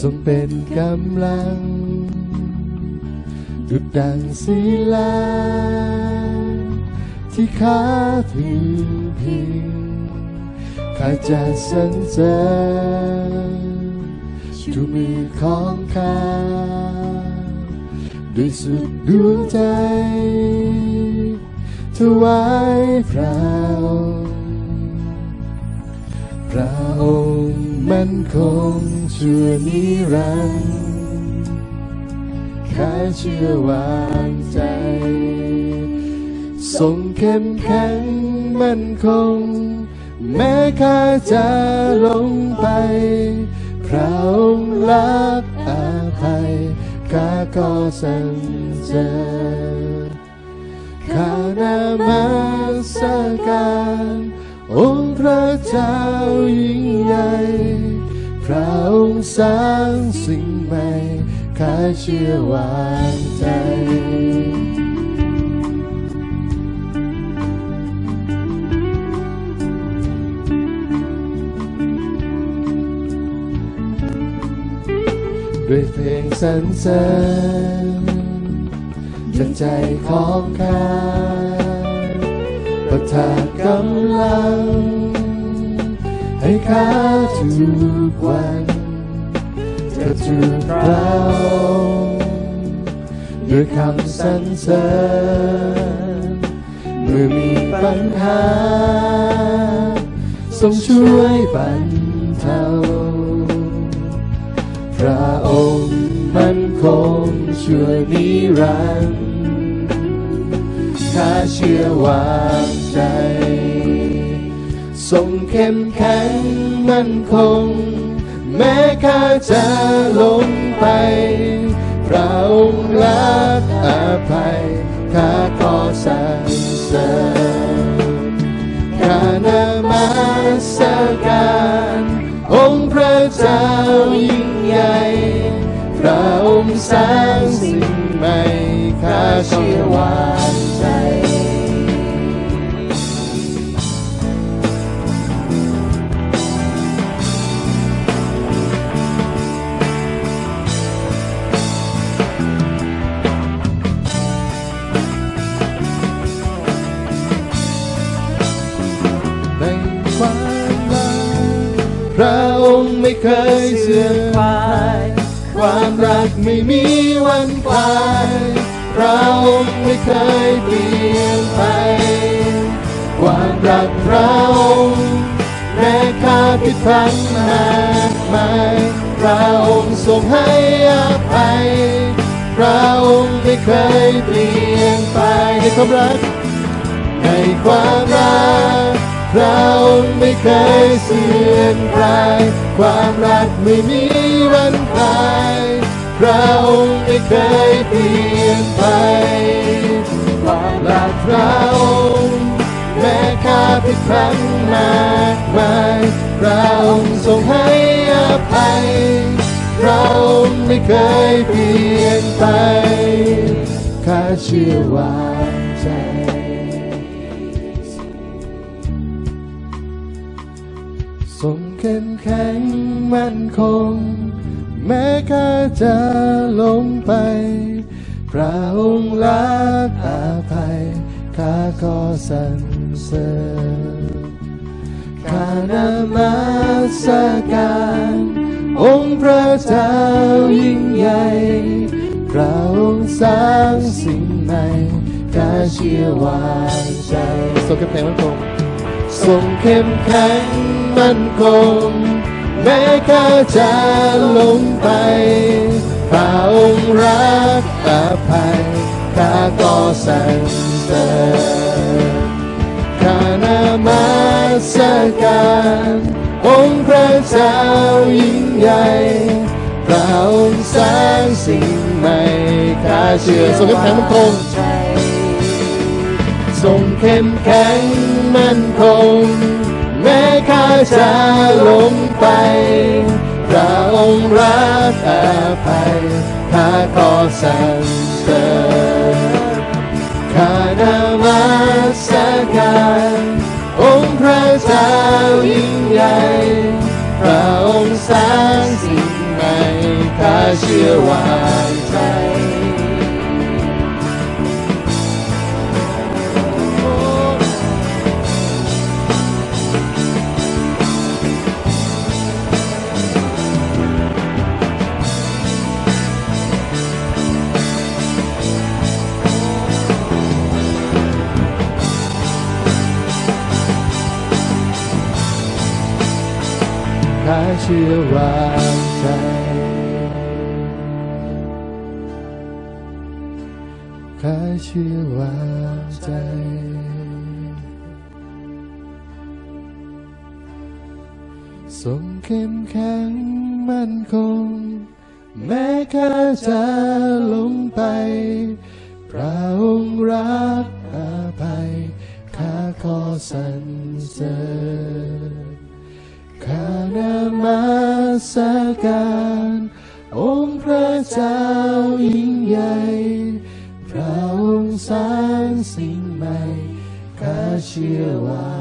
ทรงเป็นกำลัง ดุดดังศิลา ที่ข้าถึงพิงข้าจะสรรเสริญทุกมือของข้าด้วยสุดดวงใจถวายพระองค์พระองค์ มันคงชั่วนิรันดร์ข้าเชื่อวางใจ ทรงเข้มแข็งมั่นคง แม้ข้าจะลงไป พระองค์รักอาภัยข้าก็สรรเสริญข้านามาสการ องค์พระเจ้ายิ่งใหญ่พระองค์สร้างสิ่งใหม่ข้าเชื่อวางใจด้วยเพลงสรรเสริญจากใจของข้า ประทานกำลัง ให้ข้าทุกวันจะจูบเราด้วยคำสรรเสริญเมื่อมีปัญหาทรงช่วยบรรเทาพระองค์มันคงช่วยนิรันดร์าเชื่อวางใจ ทรงเข้มแข็งมั่นคง แม้ข้าจะลงไปพระองค์รักอภัยข้าก็สรรเสริญข้านามาสการองค์พระเจ้า ไม่เคยเสื่อมคลาย ความรักไม่มีวันคลายพระองค์ไม่เคยเปลี่ยนไป ความรักพระองค์แม้ข้าผิดพลั้งมากมายพระองค์ทรงให้อภัยพระองค์ไม่เคยเปลี่ยนไปในความรักในความรัก พระองค์ไม่เคยเสื่อมคลาย ความรักไม่มีวันคลายพระองค์ไม่เคยเปลี่ยนไป ความรักพระองค์แม้ข้าผิดพลั้งมากมายพระองค์ทรงให้อภัยพระองค์ไม่เคยเปลี่ยนไปข้าเชื่อวา เข้มแข็งมั่นคง แม้ข้าจะลงไป พระองค์รักอาภัยข้าก็สรรเสริญข้านามาสการ องค์พระเจ้ายิ่งใหญ่พระองค์สร้างสิ่งใหม่ข้าเชื่อวางใจทรงเข้มแข็งมั่นคง ทรงเข้มแข็งมั่นคงแม้ข้าจะลงไปพระองค์รักอภัยข้าก็สรรเสริญข้านามาสการองค์พระเจ้ายิ่งใหญ่พระองค์สร้างสิ่งใหม่ข้าเชื่อทรงเข้มแข็งมั่นคง ทรงเข้มแข็งมั่นคง แม้ข้าจะลงไป พระองค์รักอาภัยข้าก็สรรเสริญข้านามาสการองค์พระเจ้ายิ่งใหญ่พระองค์สร้างสิ่งใหม่เชื่อวางใจ เชื่อวางใจข้าเชื่อวางใจทรงเข้มแข็งมั่นคง แม้ข้าจะลงไป พระองค์รักอาภัยข้าขอสรรเสริญ มาสการ องค์พระเจ้ายิ่งใหญ่ พระองค์สร้างสิ่งใหม่ข้าเชื่อว่า